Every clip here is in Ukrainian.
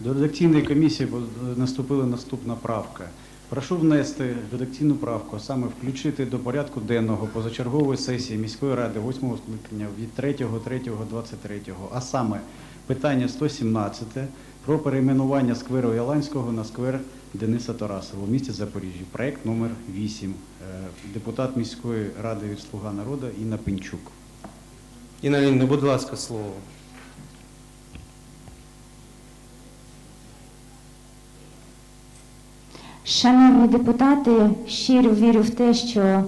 До редакційної комісії наступила наступна правка. Прошу внести редакційну правку, а саме включити до порядку денного позачергової сесії міської ради 8 скликання від 3.3.23, а саме питання 117 про перейменування скверу Яланського на сквер Дениса Тарасова у місті Запоріжжя. Проект номер 8. Е, Депутат міської ради від Слуга народу Інна Пинчук. Інна Лінна, будь ласка, слово. Шановні депутати, щиро вірю в те, що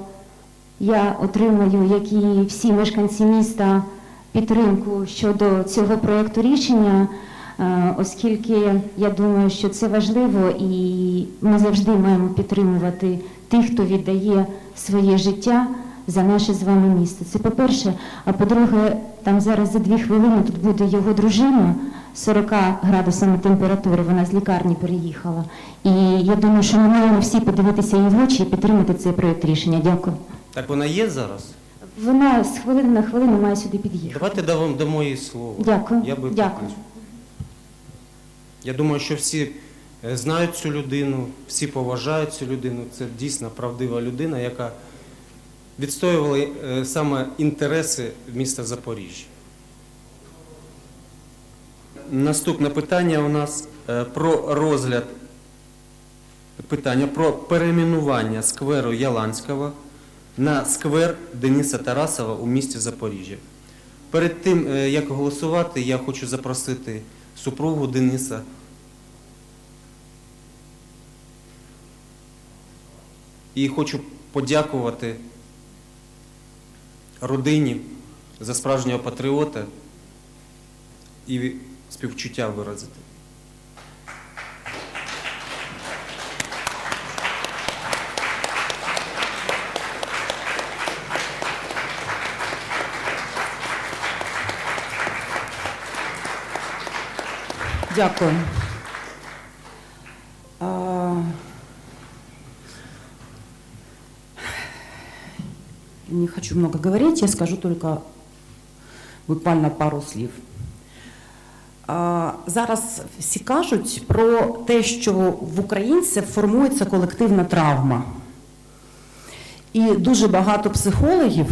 я отримаю, як і всі мешканці міста, підтримку щодо цього проекту рішення, е, оскільки я думаю, що це важливо, і ми завжди маємо підтримувати тих, хто віддає своє життя за наше з вами місто. Це по-перше. А по-друге, там зараз за дві хвилини тут буде його дружина. 40 градусами температури, вона з лікарні переїхала. І я думаю, що ми маємо всі подивитися їй в очі і підтримати цей проєкт рішення. Дякую. Так вона є зараз? Вона з хвилини на хвилину має сюди під'їхати. Давайте дамо, дамо їй слово. Дякую. Я би Дякую. Я думаю, що всі е, знають цю людину, всі поважають цю людину. Це дійсно правдива людина, яка відстоювала е, саме інтереси міста Запоріжжя. Наступне питання у нас е, про розгляд питання про перейменування скверу Яланського на сквер Дениса Тарасова у місті Запоріжжя. Перед тим, е, як голосувати, я хочу запросити супругу Дениса. І хочу подякувати родині за справжнього патріота і співчуття виразити. Дякую. А, Не хочу много говорить, я скажу только буквально пару слів. Зараз всі кажуть про те, що в українців формується колективна травма. І дуже багато психологів,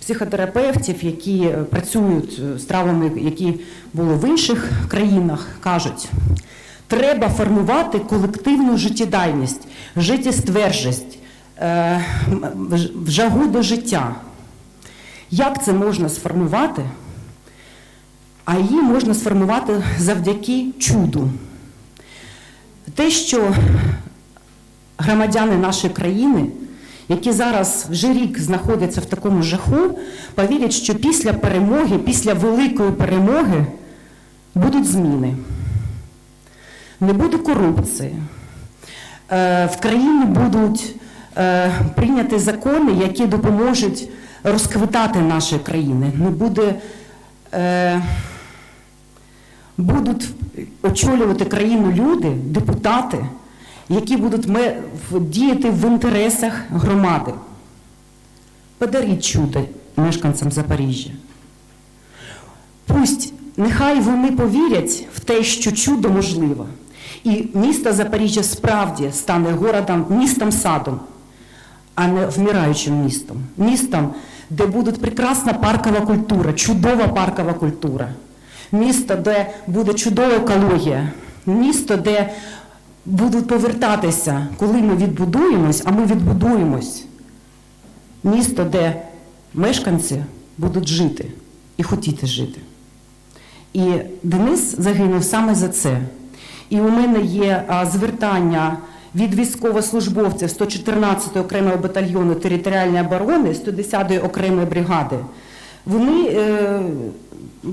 психотерапевтів, які працюють з травмами, які були в інших країнах, кажуть, треба формувати колективну життєдайність, життєстверджість, е, жагу до життя. Як це можна сформувати? А її можна сформувати завдяки чуду. Те, що громадяни нашої країни, які зараз вже рік знаходяться в такому жаху, повірять, що після перемоги, після великої перемоги будуть зміни. Не буде корупції. Е, В країні будуть е, прийняті закони, які допоможуть розквитати наші країни. Не буде. Будуть очолювати країну люди, депутати, які будуть діяти в інтересах громади. Подаріть чудо мешканцям Запоріжжя. Пусть нехай вони повірять в те, що чудо можливо. І місто Запоріжжя справді стане городом, містом садом, а не вмираючим містом. Містом, де буде прекрасна паркова культура, чудова паркова культура. Місто, де буде чудова екологія, місто, де будуть повертатися, коли ми відбудуємось, а ми відбудуємось. Місто, де мешканці будуть жити і хотіти жити. І Денис загинув саме за це. І у мене є звертання від військовослужбовців 114-ї окремого батальйону територіальної оборони, 110-ї окремої бригади. Вони е,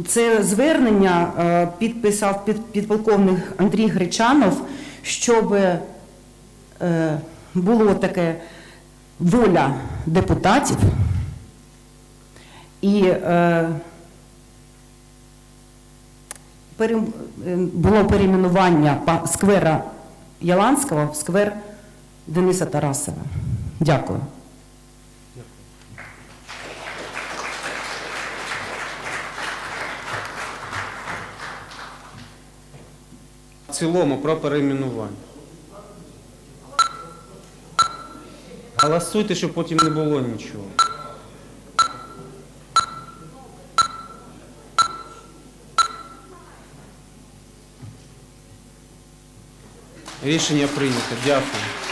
це звернення е, підписав під, підполковник Андрій Гречанов, щоб е, було таке воля депутатів і е, було перейменування сквера Яланського в сквер Дениса Тарасова. Дякую. Цілому про перейменування. Голосуйте, щоб потім не було нічого. Рішення прийнято. Дякую.